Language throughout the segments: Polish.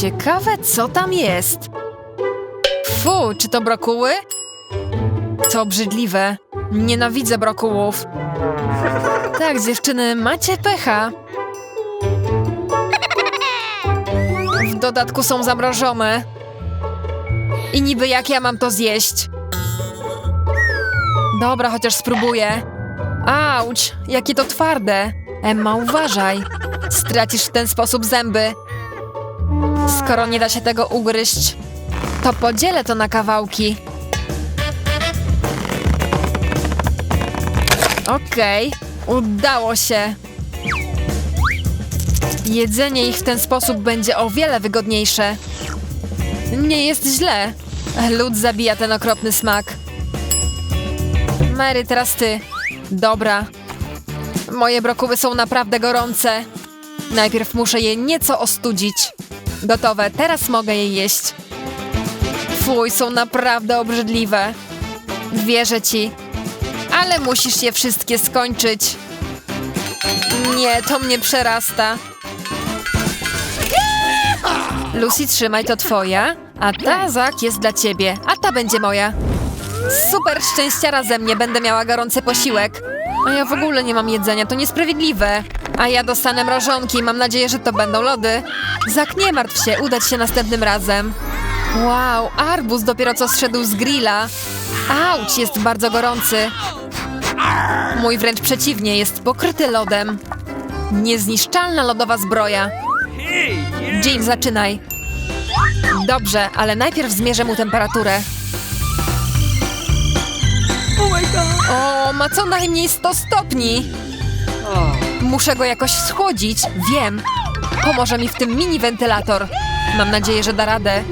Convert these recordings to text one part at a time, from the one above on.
Ciekawe, co tam jest. Fu, czy to brokuły? To obrzydliwe. Nienawidzę brokułów. Tak, dziewczyny, macie pecha. W dodatku są zamrożone. I niby jak ja mam to zjeść? Dobra, chociaż spróbuję. Auć, jakie to twarde. Emma, uważaj. Stracisz w ten sposób zęby. Skoro nie da się tego ugryźć, to podzielę to na kawałki. Okej, udało się. Jedzenie ich w ten sposób będzie o wiele wygodniejsze. Nie jest źle. Lód zabija ten okropny smak. Mary, teraz ty. Dobra. Moje brokuły są naprawdę gorące. Najpierw muszę je nieco ostudzić. Gotowe, teraz mogę je jeść. Fuj, są naprawdę obrzydliwe. Wierzę ci. Ale musisz je wszystkie skończyć. Nie, to mnie przerasta. Lucy, trzymaj, to twoja. A ta, Zak, jest dla ciebie. A ta będzie moja. Super szczęściara ze mnie, będę miała gorący posiłek. A ja w ogóle nie mam jedzenia, to niesprawiedliwe. A ja dostanę mrożonki, mam nadzieję, że to będą lody. Zak, nie martw się, udać się następnym razem. Wow, arbuz dopiero co zszedł z grilla. Auć, jest bardzo gorący. Mój wręcz przeciwnie, jest pokryty lodem. Niezniszczalna lodowa zbroja. Jill, zaczynaj. Dobrze, ale najpierw zmierzę mu temperaturę. O, ma co najmniej 100 stopni. Muszę go jakoś schłodzić, wiem. Pomoże mi w tym mini wentylator. Mam nadzieję, że da radę.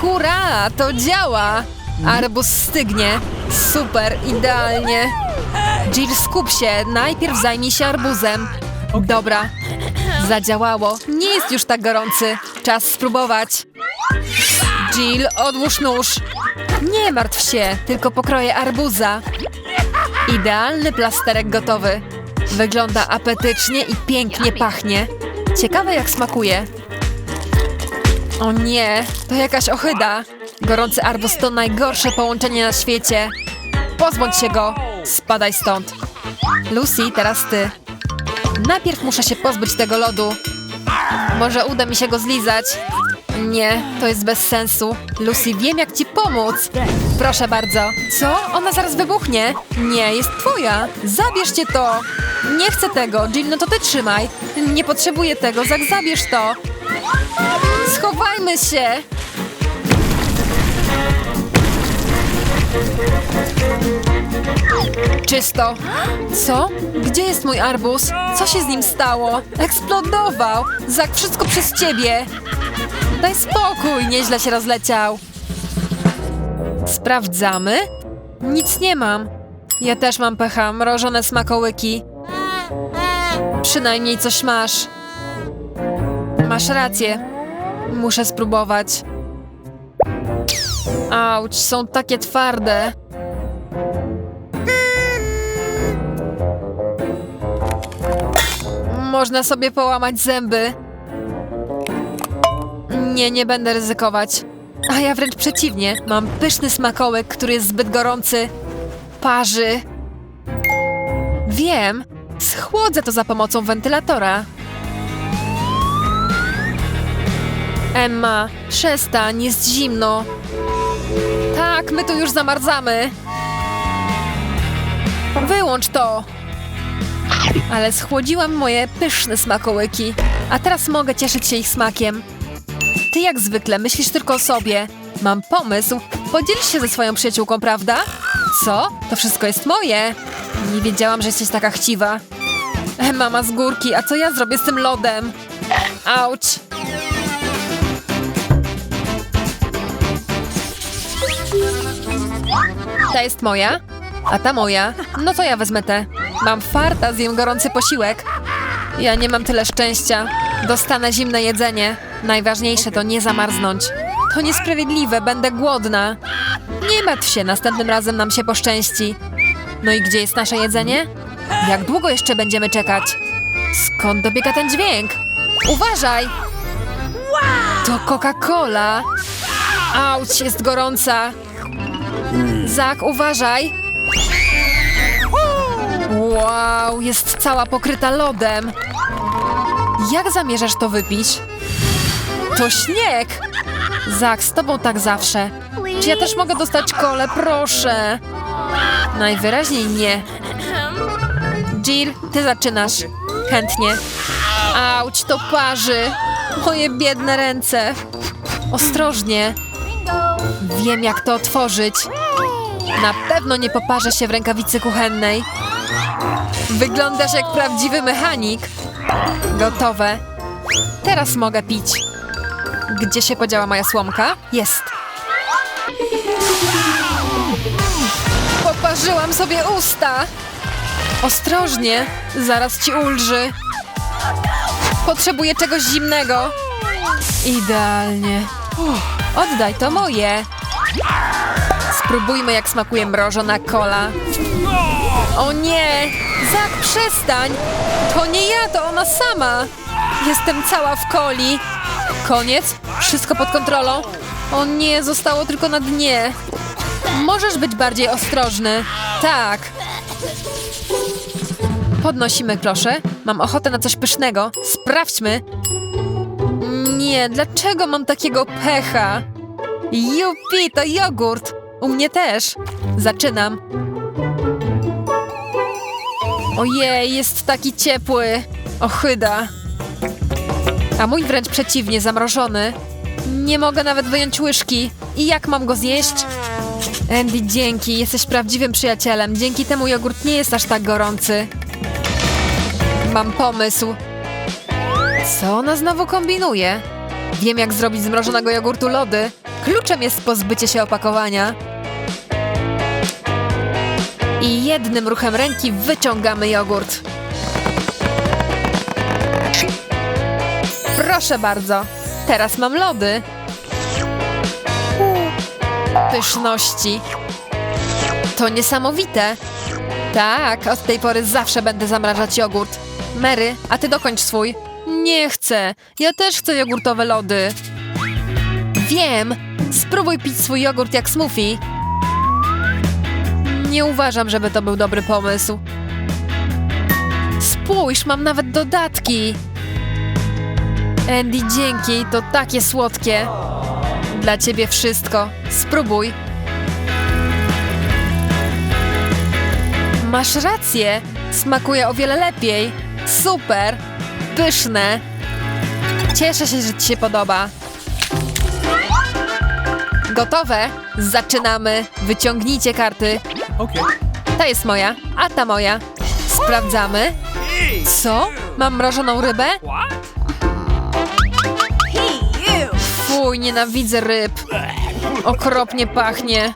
Hurra, to działa! Arbus stygnie. Super, idealnie. Jill, skup się. Najpierw zajmij się arbuzem. Dobra. Zadziałało. Nie jest już tak gorący. Czas spróbować. Jill, odłóż nóż. Nie martw się, tylko pokroję arbuza. Idealny plasterek gotowy. Wygląda apetycznie i pięknie pachnie. Ciekawe jak smakuje. O nie, to jakaś ochyda. Gorący arbuz to najgorsze połączenie na świecie. Pozbądź się go. Spadaj stąd. Lucy, teraz ty. Najpierw muszę się pozbyć tego lodu. Może uda mi się go zlizać. Nie, to jest bez sensu. Lucy, wiem jak ci pomóc. Proszę bardzo. Co? Ona zaraz wybuchnie. Nie, jest twoja. Zabierzcie to. Nie chcę tego. Jill, no to ty trzymaj. Nie potrzebuję tego. Zak, zabierz to. Schowajmy się. Czysto. Co? Gdzie jest mój arbuz? Co się z nim stało? Eksplodował. Zak, wszystko przez ciebie. Daj spokój, nieźle się rozleciał. Sprawdzamy. Nic nie mam. Ja też mam pecha, mrożone smakołyki. Przynajmniej coś masz. Masz rację. Muszę spróbować. Auć, są takie twarde. Można sobie połamać zęby. Nie, nie będę ryzykować. A ja wręcz przeciwnie. Mam pyszny smakołyk, który jest zbyt gorący. Parzy. Wiem. Schłodzę to za pomocą wentylatora. Emma, przestań, jest zimno. Tak, my tu już zamarzamy. Wyłącz to. Ale schłodziłam moje pyszne smakołyki, a teraz mogę cieszyć się ich smakiem. Ty jak zwykle myślisz tylko o sobie. Mam pomysł. Podziel się ze swoją przyjaciółką, prawda? Co? To wszystko jest moje. Nie wiedziałam, że jesteś taka chciwa. E, mama z górki, a co ja zrobię z tym lodem? Auć. Ta jest moja, a ta moja. No to ja wezmę tę. Mam farta, zjem gorący posiłek. Ja nie mam tyle szczęścia. Dostanę zimne jedzenie. Najważniejsze to nie zamarznąć. To niesprawiedliwe, będę głodna. Nie martw się, następnym razem nam się poszczęści. No i gdzie jest nasze jedzenie? Jak długo jeszcze będziemy czekać? Skąd dobiega ten dźwięk? Uważaj! To Coca-Cola. Auć, jest gorąca. Zak, uważaj. Wow, jest cała pokryta lodem. Jak zamierzasz to wypić? To śnieg! Zak, z tobą tak zawsze. Czy ja też mogę dostać kole? Proszę. Najwyraźniej nie. Jill, ty zaczynasz. Chętnie. Auć, to parzy. Moje biedne ręce. Ostrożnie. Wiem, jak to otworzyć. Na pewno nie poparzę się w rękawicy kuchennej. Wyglądasz jak prawdziwy mechanik. Gotowe. Teraz mogę pić. Gdzie się podziała moja słomka? Jest. Poparzyłam sobie usta. Ostrożnie, zaraz ci ulży. Potrzebuję czegoś zimnego. Idealnie. Oddaj, to moje. Spróbujmy, jak smakuje mrożona kola. O nie! Zak, przestań! To nie ja, to ona sama! Jestem cała w coli. Koniec? Wszystko pod kontrolą? O nie, zostało tylko na dnie. Możesz być bardziej ostrożny. Tak. Podnosimy klosze. Mam ochotę na coś pysznego. Sprawdźmy. Nie, dlaczego mam takiego pecha? Jupi, to jogurt. U mnie też. Zaczynam. Ojej, jest taki ciepły. Ochyda. A mój wręcz przeciwnie, zamrożony. Nie mogę nawet wyjąć łyżki. I jak mam go zjeść? Andy, dzięki. Jesteś prawdziwym przyjacielem. Dzięki temu jogurt nie jest aż tak gorący. Mam pomysł. Co ona znowu kombinuje? Wiem, jak zrobić z mrożonego jogurtu lody. Kluczem jest pozbycie się opakowania. I jednym ruchem ręki wyciągamy jogurt. Proszę bardzo. Teraz mam lody. Pyszności. To niesamowite. Tak, od tej pory zawsze będę zamrażać jogurt. Mary, a ty dokończ swój. Nie chcę. Ja też chcę jogurtowe lody. Wiem. Spróbuj pić swój jogurt jak smoothie. Nie uważam, żeby to był dobry pomysł. Spójrz, mam nawet dodatki. Andy, dzięki, to takie słodkie. Dla ciebie wszystko. Spróbuj. Masz rację. Smakuje o wiele lepiej. Super. Pyszne. Cieszę się, że ci się podoba. Gotowe? Zaczynamy. Wyciągnijcie karty. Okay. Ta jest moja, a ta moja. Sprawdzamy. Co? Mam mrożoną rybę? Fuj, nienawidzę ryb. Okropnie pachnie.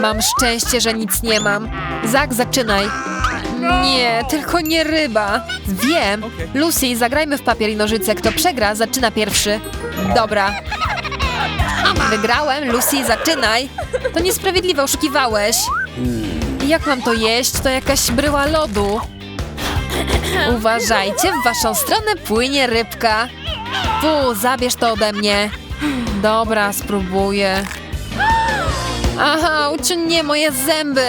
Mam szczęście, że nic nie mam. Zak, zaczynaj. Nie, tylko nie ryba. Wiem. Lucy, zagrajmy w papier i nożyce. Kto przegra, zaczyna pierwszy. Dobra. Wygrałem. Lucy, zaczynaj. To niesprawiedliwe, oszukiwałeś. Jak mam to jeść? To jakaś bryła lodu. Uważajcie, w waszą stronę płynie rybka. Fu, zabierz to ode mnie. Dobra, spróbuję. Aha, nie moje zęby.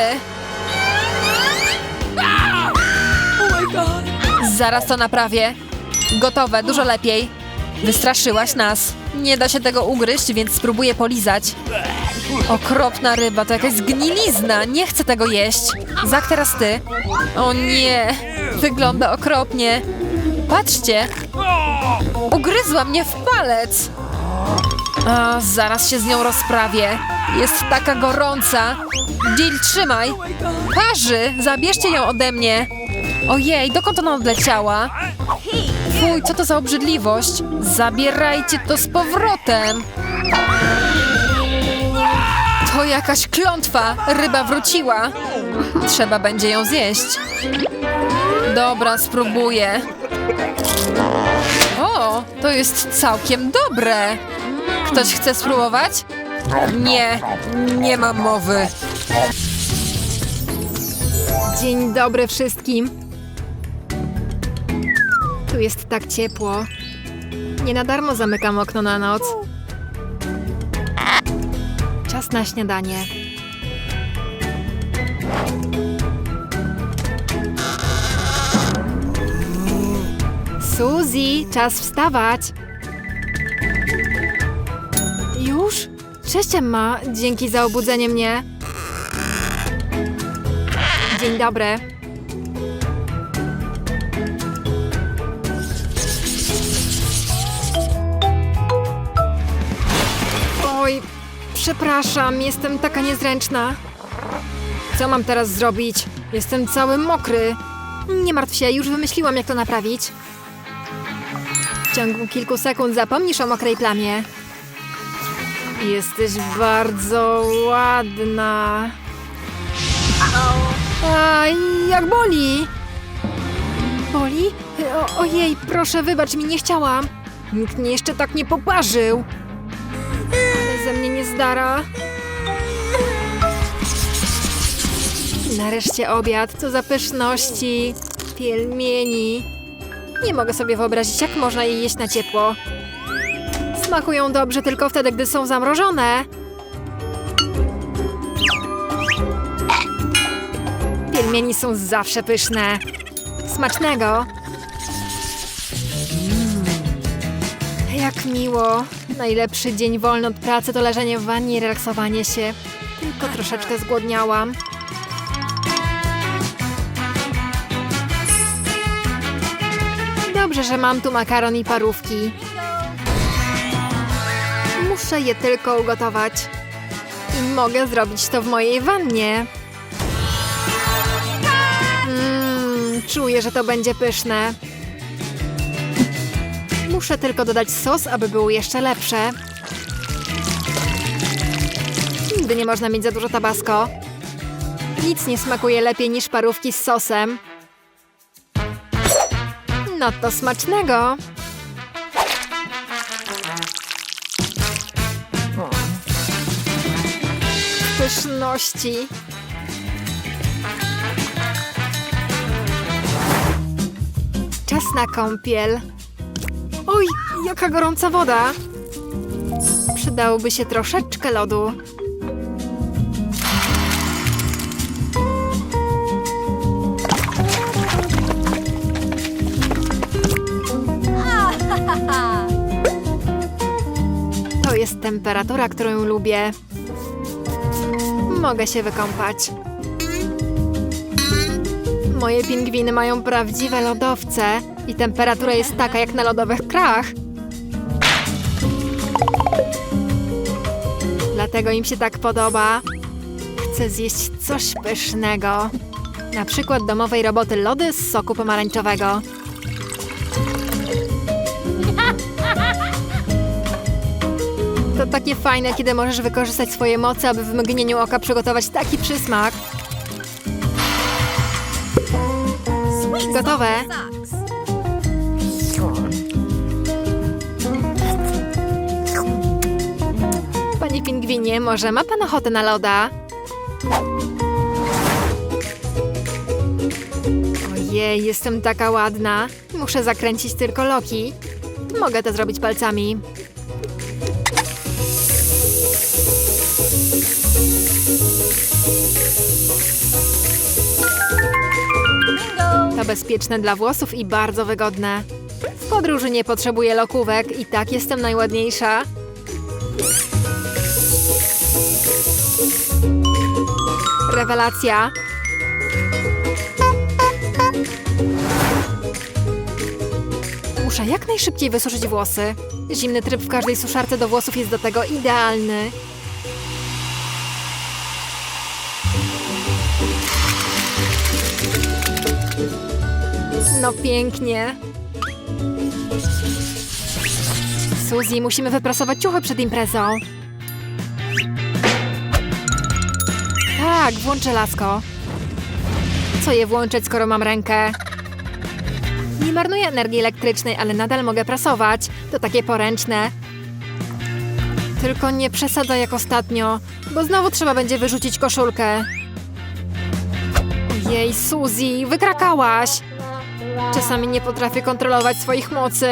Zaraz to naprawię. Gotowe, dużo lepiej. Wystraszyłaś nas. Nie da się tego ugryźć, więc spróbuję polizać. Okropna ryba, to jakaś zgnilizna. Nie chcę tego jeść. Zak, teraz ty. O nie, wygląda okropnie. Patrzcie. Ugryzła mnie w palec. A, zaraz się z nią rozprawię. Jest taka gorąca. Jill, trzymaj. Parzy, zabierzcie ją ode mnie. Ojej, dokąd ona odleciała? Fuj, co to za obrzydliwość? Zabierajcie to z powrotem. To jakaś klątwa. Ryba wróciła. Trzeba będzie ją zjeść. Dobra, spróbuję. To jest całkiem dobre. Ktoś chce spróbować? Nie, nie mam mowy. Dzień dobry wszystkim. Tu jest tak ciepło. Nie na darmo zamykam okno na noc. Czas na śniadanie. Suzy, czas wstawać. Już? Cześć Emma, dzięki za obudzenie mnie. Dzień dobry. Oj, przepraszam, jestem taka niezręczna. Co mam teraz zrobić? Jestem cały mokry. Nie martw się, już wymyśliłam, jak to naprawić. W ciągu kilku sekund zapomnisz o mokrej plamie. Jesteś bardzo ładna. Aj, jak boli! Boli? O, ojej, proszę, wybacz mi, nie chciałam. Nikt mnie jeszcze tak nie poparzył. Ale ze mnie nie zdara. Nareszcie obiad, co za pyszności. Pielmieni. Nie mogę sobie wyobrazić, jak można je jeść na ciepło. Smakują dobrze tylko wtedy, gdy są zamrożone. Pielmieni są zawsze pyszne. Smacznego. Jak miło. Najlepszy dzień wolny od pracy to leżenie w wannie i relaksowanie się. Tylko troszeczkę zgłodniałam. Dobrze, że mam tu makaron i parówki. Muszę je tylko ugotować. I mogę zrobić to w mojej wannie. Mmm, czuję, że to będzie pyszne. Muszę tylko dodać sos, aby było jeszcze lepsze. Nigdy nie można mieć za dużo tabasco. Nic nie smakuje lepiej niż parówki z sosem. No to smacznego! Pyszności. Czas na kąpiel. Oj, jaka gorąca woda! Przydałoby się troszeczkę lodu. Temperatura, którą lubię. Mogę się wykąpać. Moje pingwiny mają prawdziwe lodowce i temperatura jest taka jak na lodowych krach. Dlatego im się tak podoba. Chcę zjeść coś pysznego. Na przykład domowej roboty lody z soku pomarańczowego. To takie fajne, kiedy możesz wykorzystać swoje moce, aby w mgnieniu oka przygotować taki przysmak. Gotowe. Panie pingwinie, może ma pan ochotę na loda? Ojej, jestem taka ładna. Muszę zakręcić tylko loki. Mogę to zrobić palcami. To bezpieczne dla włosów i bardzo wygodne. W podróży nie potrzebuję lokówek i tak jestem najładniejsza. Rewelacja. Muszę jak najszybciej wysuszyć włosy. Zimny tryb w każdej suszarce do włosów jest do tego idealny. No pięknie. Suzy, musimy wyprasować ciuchy przed imprezą. Tak, włączę lasko. Co je włączyć, skoro mam rękę? Nie marnuję energii elektrycznej, ale nadal mogę prasować. To takie poręczne. Tylko nie przesadzaj jak ostatnio, bo znowu trzeba będzie wyrzucić koszulkę. Jej, Suzy, wykrakałaś! Czasami nie potrafię kontrolować swoich mocy.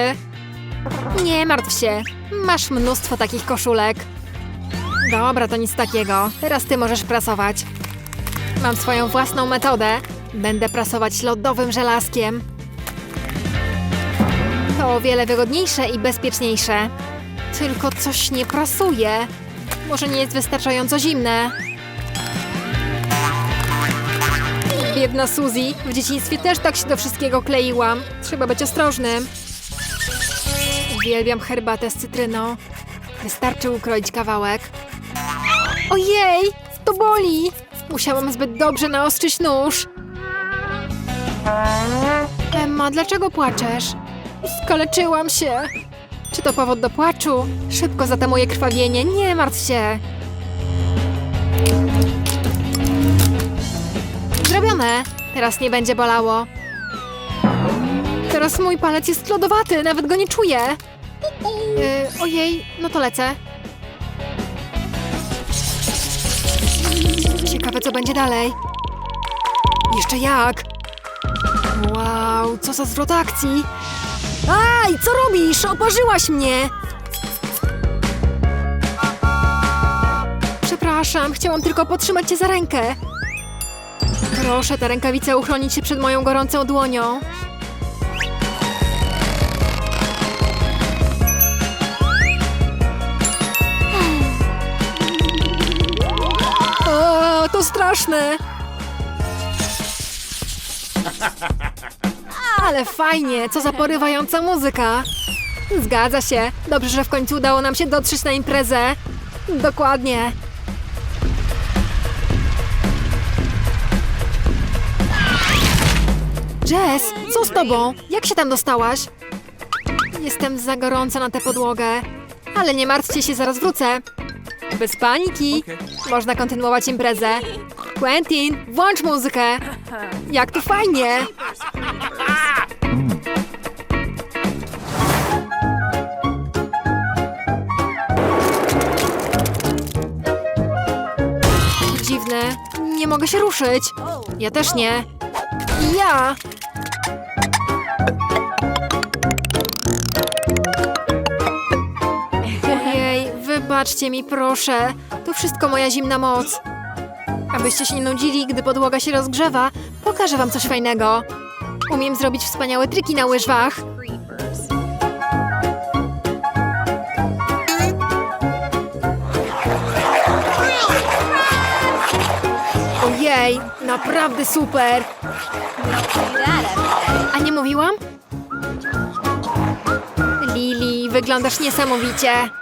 Nie martw się. Masz mnóstwo takich koszulek. Dobra, to nic takiego. Teraz ty możesz prasować. Mam swoją własną metodę. Będę prasować lodowym żelazkiem. To o wiele wygodniejsze i bezpieczniejsze. Tylko coś nie prasuje. Może nie jest wystarczająco zimne. Biedna Suzy. W dzieciństwie też tak się do wszystkiego kleiłam. Trzeba być ostrożnym. Uwielbiam herbatę z cytryną. Wystarczy ukroić kawałek. Ojej! To boli! Musiałam zbyt dobrze naostrzyć nóż. Emma, dlaczego płaczesz? Skaleczyłam się. Czy to powód do płaczu? Szybko zatamuję krwawienie, nie martw się. Teraz nie będzie bolało. Teraz mój palec jest lodowaty, nawet go nie czuję. Yy, ojej, no to lecę. Ciekawe, co będzie dalej. Jeszcze jak? Wow, co za zwrot akcji. Aj, co robisz? Oparzyłaś mnie! Przepraszam, chciałam tylko potrzymać cię za rękę. Proszę tę rękawicę uchronić się przed moją gorącą dłonią. O, to straszne! Ale fajnie, co za porywająca muzyka. Zgadza się. Dobrze, że w końcu udało nam się dotrzeć na imprezę. Dokładnie. Jess, co z tobą? Jak się tam dostałaś? Jestem za gorąca na tę podłogę. Ale nie martwcie się, zaraz wrócę. Bez paniki. Można kontynuować imprezę. Quentin, włącz muzykę. Jak to fajnie. Dziwne. Nie mogę się ruszyć. Ja też nie. Ja. Wybaczcie mi proszę. To wszystko moja zimna moc. Abyście się nie nudzili, gdy podłoga się rozgrzewa, pokażę wam coś fajnego. Umiem zrobić wspaniałe triki na łyżwach. Ojej, naprawdę super! A nie mówiłam? Lili, wyglądasz niesamowicie.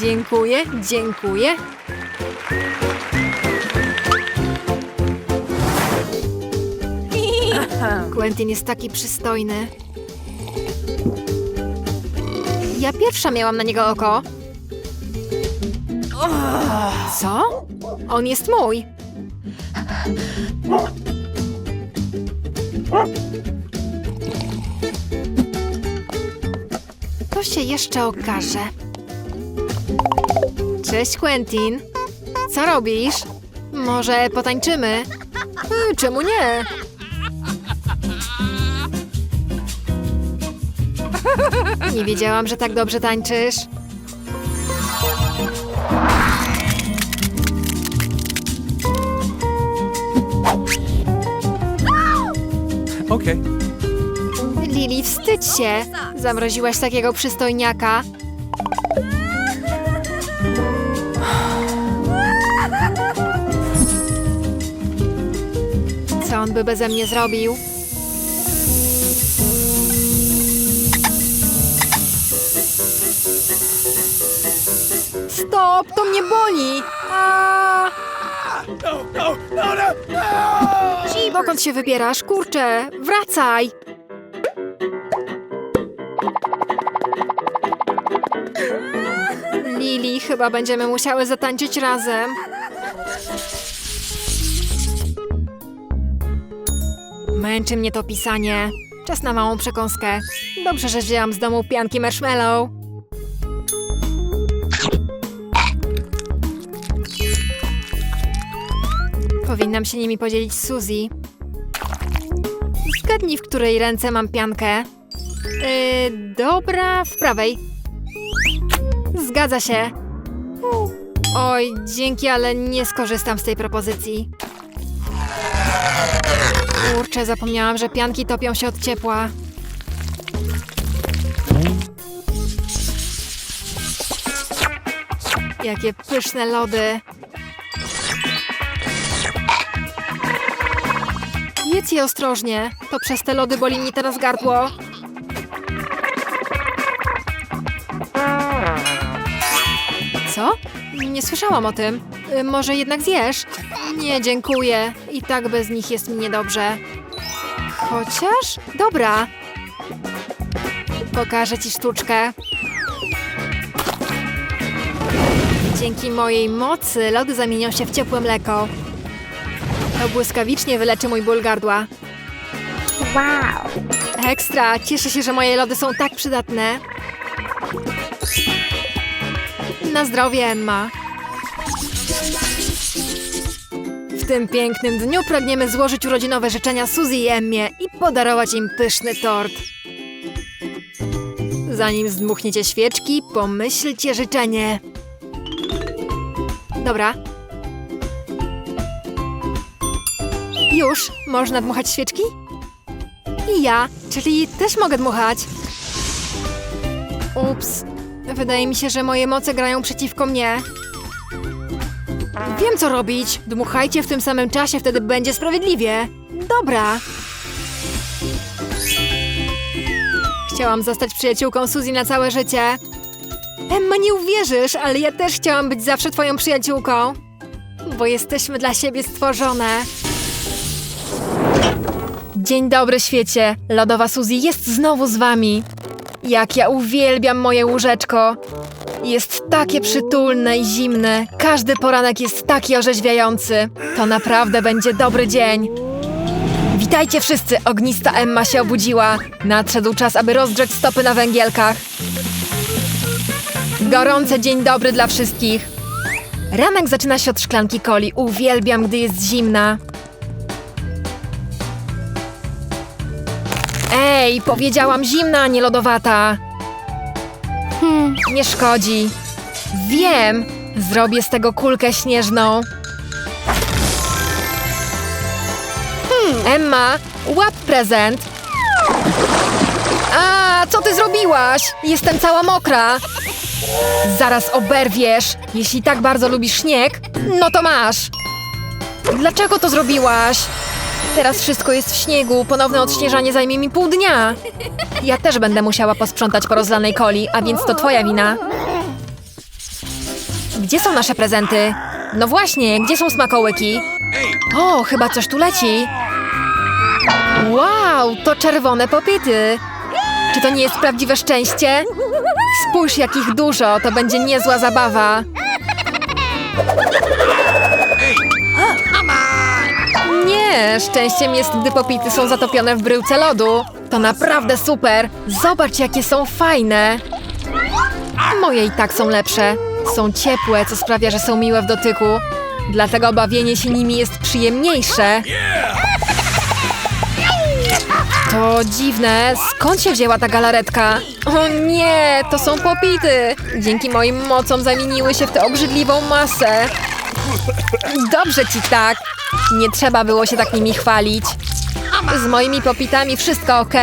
Dziękuję, dziękuję. Quentin jest taki przystojny. Ja pierwsza miałam na niego oko. Co? On jest mój. To się jeszcze okaże. Cześć, Quentin. Co robisz? Może potańczymy? Y, Czemu nie? Nie wiedziałam, że tak dobrze tańczysz. Okay. Lili, wstydź się! Zamroziłaś takiego przystojniaka. On by beze mnie zrobił? Stop! To mnie boli! A! Dokąd się wybierasz? Kurczę, wracaj! Lili, chyba będziemy musiały zatańczyć razem. Męczy mnie to pisanie. Czas na małą przekąskę. Dobrze, że wzięłam z domu pianki marshmallow. Powinnam się nimi podzielić z Suzy. Zgadnij, w której ręce mam piankę. Yy, dobra, w prawej. Zgadza się. Oj, dzięki, ale nie skorzystam z tej propozycji. Kurczę, zapomniałam, że pianki topią się od ciepła. Jakie pyszne lody. Jedz je ostrożnie. To przez te lody boli mnie teraz gardło. Co? Nie słyszałam o tym. Y, może jednak zjesz? Nie, dziękuję. I tak bez nich jest mi niedobrze. Chociaż? Dobra. Pokażę ci sztuczkę. Dzięki mojej mocy lody zamienią się w ciepłe mleko. To błyskawicznie wyleczy mój ból gardła. Wow. Ekstra! Cieszę się, że moje lody są tak przydatne. Na zdrowie, Emma. Tym pięknym dniu pragniemy złożyć urodzinowe życzenia Suzy i Emmie i podarować im pyszny tort. Zanim zdmuchniecie świeczki, pomyślcie życzenie. Dobra. Już? Można dmuchać świeczki? I ja, czyli też mogę dmuchać. Ups. Wydaje mi się, że moje moce grają przeciwko mnie. Wiem, co robić. Dmuchajcie w tym samym czasie, wtedy będzie sprawiedliwie. Dobra. Chciałam zostać przyjaciółką Suzy na całe życie. Emma, nie uwierzysz, ale ja też chciałam być zawsze twoją przyjaciółką. Bo jesteśmy dla siebie stworzone. Dzień dobry, świecie! Lodowa Suzy jest znowu z wami. Jak ja uwielbiam moje łóżeczko. Jest takie przytulne i zimne. Każdy poranek jest taki orzeźwiający. To naprawdę będzie dobry dzień. Witajcie wszyscy! Ognista Emma się obudziła. Nadszedł czas, aby rozgrzeć stopy na węgielkach. Gorący dzień dobry dla wszystkich. Ranek zaczyna się od szklanki coli. Uwielbiam, gdy jest zimna. Ej, powiedziałam zimna, nie lodowata. Hmm, nie szkodzi. Wiem, zrobię z tego kulkę śnieżną. Hmm, Emma, łap prezent. A, co ty zrobiłaś? Jestem cała mokra. Zaraz oberwiesz. Jeśli tak bardzo lubisz śnieg, no to masz. Dlaczego to zrobiłaś? Teraz wszystko jest w śniegu. Ponowne odśnieżanie zajmie mi pół dnia. Ja też będę musiała posprzątać po rozlanej coli, a więc to twoja wina. Gdzie są nasze prezenty? No właśnie, gdzie są smakołyki? O, chyba coś tu leci. Wow, to czerwone popity. Czy to nie jest prawdziwe szczęście? Spójrz, jakich dużo, to będzie niezła zabawa. Szczęściem jest, gdy popity są zatopione w bryłce lodu. To naprawdę super. Zobacz, jakie są fajne. Moje i tak są lepsze. Są ciepłe, co sprawia, że są miłe w dotyku. Dlatego bawienie się nimi jest przyjemniejsze. To dziwne. Skąd się wzięła ta galaretka? O nie, to są popity. Dzięki moim mocom zamieniły się w tę obrzydliwą masę. Dobrze ci tak. Nie trzeba było się tak nimi chwalić. Z moimi popitami wszystko ok.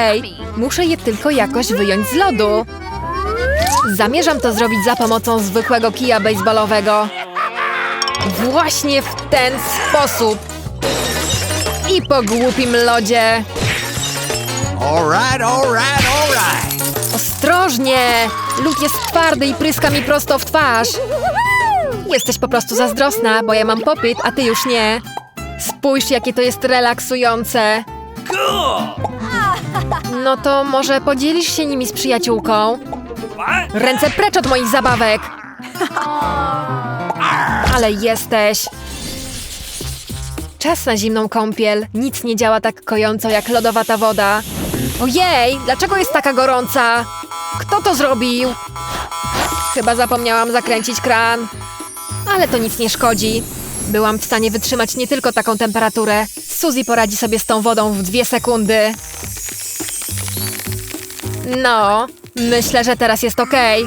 Muszę je tylko jakoś wyjąć z lodu. Zamierzam to zrobić za pomocą zwykłego kija baseballowego. Właśnie w ten sposób. I po głupim lodzie. All right, all right, all right. Ostrożnie! Lód jest twardy i pryska mi prosto w twarz. Jesteś po prostu zazdrosna, bo ja mam popyt, a ty już nie. Spójrz, jakie to jest relaksujące. No to może podzielisz się nimi z przyjaciółką? Ręce precz od moich zabawek! Ale jesteś! Czas na zimną kąpiel. Nic nie działa tak kojąco jak lodowata woda. Ojej, dlaczego jest taka gorąca? Kto to zrobił? Chyba zapomniałam zakręcić kran. Ale to nic nie szkodzi. Byłam w stanie wytrzymać nie tylko taką temperaturę. Suzy poradzi sobie z tą wodą w dwie sekundy. No, myślę, że teraz jest okej.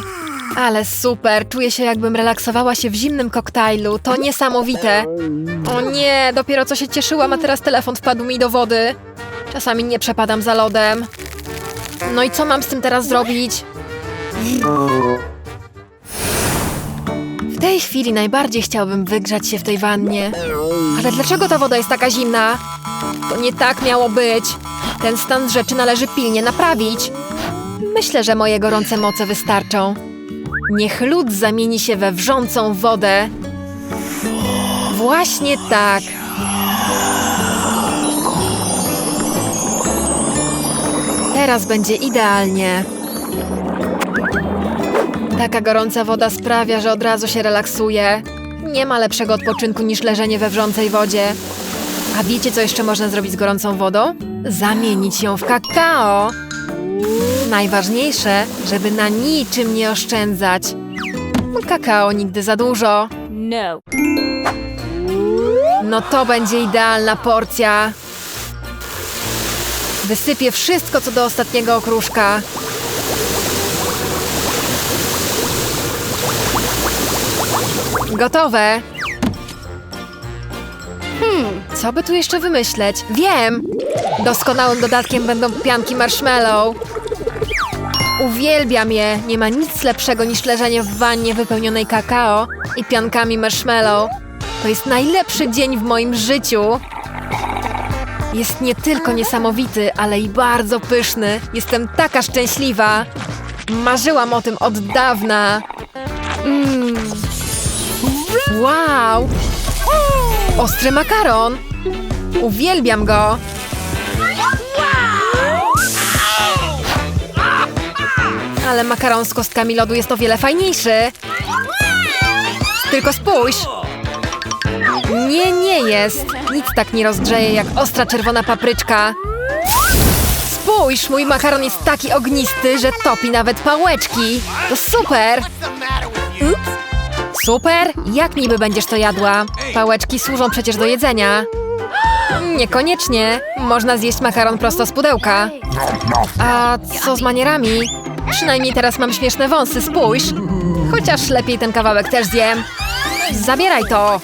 Ale super, czuję się jakbym relaksowała się w zimnym koktajlu. To niesamowite. O nie, dopiero co się cieszyłam, a teraz telefon wpadł mi do wody. Czasami nie przepadam za lodem. No i co mam z tym teraz zrobić? W tej chwili najbardziej chciałbym wygrzać się w tej wannie. Ale dlaczego ta woda jest taka zimna? To nie tak miało być. Ten stan rzeczy należy pilnie naprawić. Myślę, że moje gorące moce wystarczą. Niech lód zamieni się we wrzącą wodę. Właśnie tak. Teraz będzie idealnie. Taka gorąca woda sprawia, że od razu się relaksuje. Nie ma lepszego odpoczynku niż leżenie we wrzącej wodzie. A wiecie, co jeszcze można zrobić z gorącą wodą? Zamienić ją w kakao. Najważniejsze, żeby na niczym nie oszczędzać. Kakao nigdy za dużo. No. No to będzie idealna porcja. Wysypię wszystko, co do ostatniego okruszka. Gotowe. Hmm, co by tu jeszcze wymyśleć? Wiem! Doskonałym dodatkiem będą pianki marshmallow. Uwielbiam je. Nie ma nic lepszego niż leżenie w wannie wypełnionej kakao i piankami marshmallow. To jest najlepszy dzień w moim życiu. Jest nie tylko niesamowity, ale i bardzo pyszny. Jestem taka szczęśliwa. Marzyłam o tym od dawna. Mm. Wow! Ostry makaron! Uwielbiam go! Ale makaron z kostkami lodu jest o wiele fajniejszy. Tylko spójrz! Nie, nie jest. Nic tak nie rozgrzeje jak ostra czerwona papryczka. Spójrz, mój makaron jest taki ognisty, że topi nawet pałeczki. To super! Super? Jak niby będziesz to jadła? Pałeczki służą przecież do jedzenia. Niekoniecznie. Można zjeść makaron prosto z pudełka. A co z manierami? Przynajmniej teraz mam śmieszne wąsy, spójrz. Chociaż lepiej ten kawałek też zjem. Zabieraj to!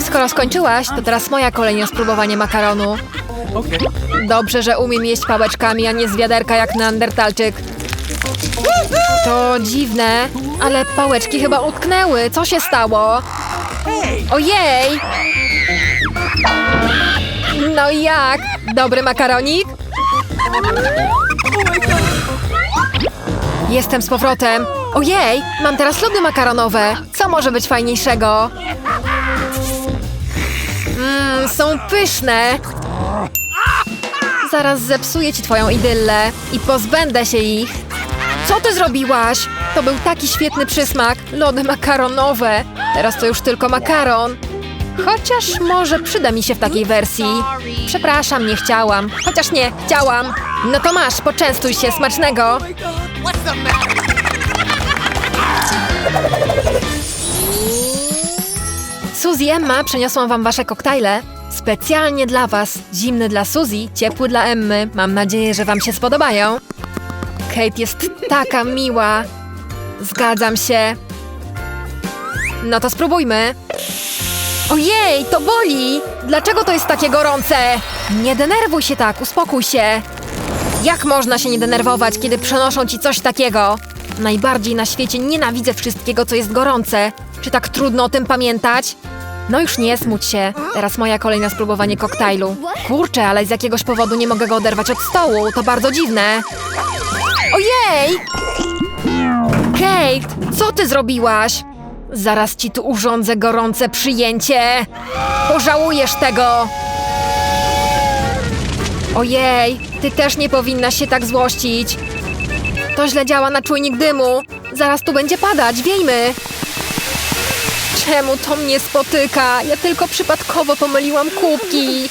Skoro skończyłaś, to teraz moja kolej na spróbowanie makaronu. Dobrze, że umiem jeść pałeczkami, a nie z wiaderka jak neandertalczyk. To dziwne, ale pałeczki chyba utknęły. Co się stało? Ojej! No i jak? Dobry makaronik? Jestem z powrotem. Ojej, mam teraz lody makaronowe. Co może być fajniejszego? Mmm, są pyszne. Zaraz zepsuję ci twoją idyllę i pozbędę się ich. Co ty zrobiłaś? To był taki świetny przysmak. Lody makaronowe. Teraz to już tylko makaron. Chociaż może przyda mi się w takiej wersji. Przepraszam, nie chciałam. Chociaż nie, chciałam. No to masz, poczęstuj się, smacznego. Suzy Emma przyniosłam wam wasze koktajle. Specjalnie dla was. Zimny dla Suzy, ciepły dla Emmy. Mam nadzieję, że wam się spodobają. Kate jest taka miła. Zgadzam się. No to spróbujmy. Ojej, to boli! Dlaczego to jest takie gorące? Nie denerwuj się tak, uspokój się. Jak można się nie denerwować, kiedy przenoszą ci coś takiego? Najbardziej na świecie nienawidzę wszystkiego, co jest gorące. Czy tak trudno o tym pamiętać? No już nie smuć się. Teraz moja kolej na spróbowanie koktajlu. Kurczę, ale z jakiegoś powodu nie mogę go oderwać od stołu. To bardzo dziwne. Ojej! Kate, co ty zrobiłaś? Zaraz ci tu urządzę gorące przyjęcie. Pożałujesz tego. Ojej, ty też nie powinnaś się tak złościć. To źle działa na czujnik dymu. Zaraz tu będzie padać, wiejmy. Czemu to mnie spotyka? Ja tylko przypadkowo pomyliłam kubki.